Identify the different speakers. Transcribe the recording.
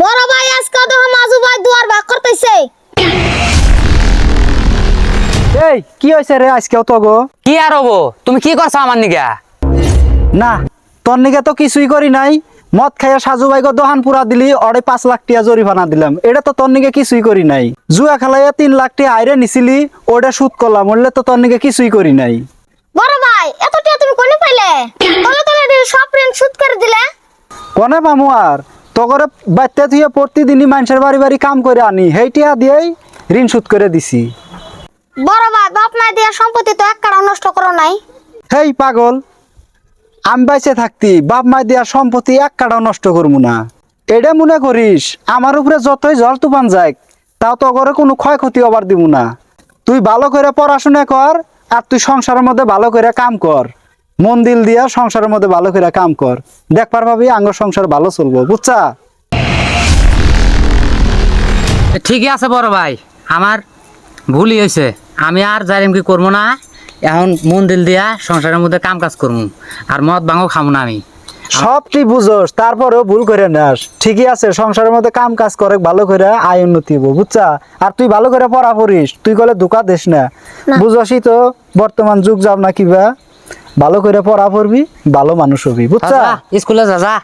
Speaker 1: বড় ভাই আজকে তো মাজু ভাই দুয়ার ভাগ করতেছে।
Speaker 2: এই কি হয়েছে রে আজকেও তো গো?
Speaker 3: কি আর হব? তুমি কি করছ আমার নিগা?
Speaker 2: না তোর নিকে তো কিছুই করি নাই। মদ খাইয়া সাজু ভাইকে দোহান পুরা দিলি অড়ে পাঁচ লাখ টিয়া জরিমানা দিলাম। এটা তো তোর নিকে কিছুই করি নাই। জুয়া খেলাইয়া তিন লাখ টিয়া আইরে নিছিলি ওটা সুদ করলাম বললে তো তোর নিকে কিছুই করি নাই
Speaker 1: বড় ভাই এত টিয়া তুমি কোনে পাইলে? তলে তলে সব ঋণ শোধ করে দিলে।
Speaker 2: কনে মামু আর? তগরে বাচ্চা থুয়ে প্রতিদিনই মানুষের বাড়ি বাড়ি কাম করে আনি। সেই টিয়া দিয়েই ঋণ সুদ করে দিছি।
Speaker 1: বড় ভাই বাপ মা দিয়া সম্পত্তি তো এক কারণ নষ্ট করো নাই।
Speaker 2: হেই পাগল আমি বাইচে থাকতি বাপ মাই দিয়া সম্পত্তি এক কাটাও নষ্ট করব না। এটা মনে করিস আমার উপরে যতই জল তুফান যাক তাও তো করে কোনো ক্ষয়ক্ষতি হবার দিব না। তুই ভালো করে পড়াশোনা কর আর তুই সংসারের মধ্যে ভালো করে কাম কর। মন দিল দিয়া সংসারের মধ্যে ভালো করে কাম কর। দেখবার ভাবি আঙ্গ সংসার ভালো চলবো বুঝছা?
Speaker 3: ঠিকই আছে বড় ভাই আমার ভুলই হয়েছে আমি আর যাইম কি করব না? এখন মন দিল দিয়া সংসারের মধ্যে কাম কাজ করব আর মদ ভাঙও খাব না আমি।
Speaker 2: সব তুই বুঝোস তারপরেও ভুল করে নাস। ঠিকই আছে সংসারের মধ্যে কাম কাজ করে ভালো করে আয় উন্নতি হব বুঝছা? আর তুই ভালো করে পড়া পড়িস তুই কলে ধোকা দিস না। বুঝসই তো বর্তমান যুগ যাব না কিবা ভালো করে পড়া পড়বি ভালো মানুষ হবি বুঝছা?
Speaker 3: স্কুলে যা যা।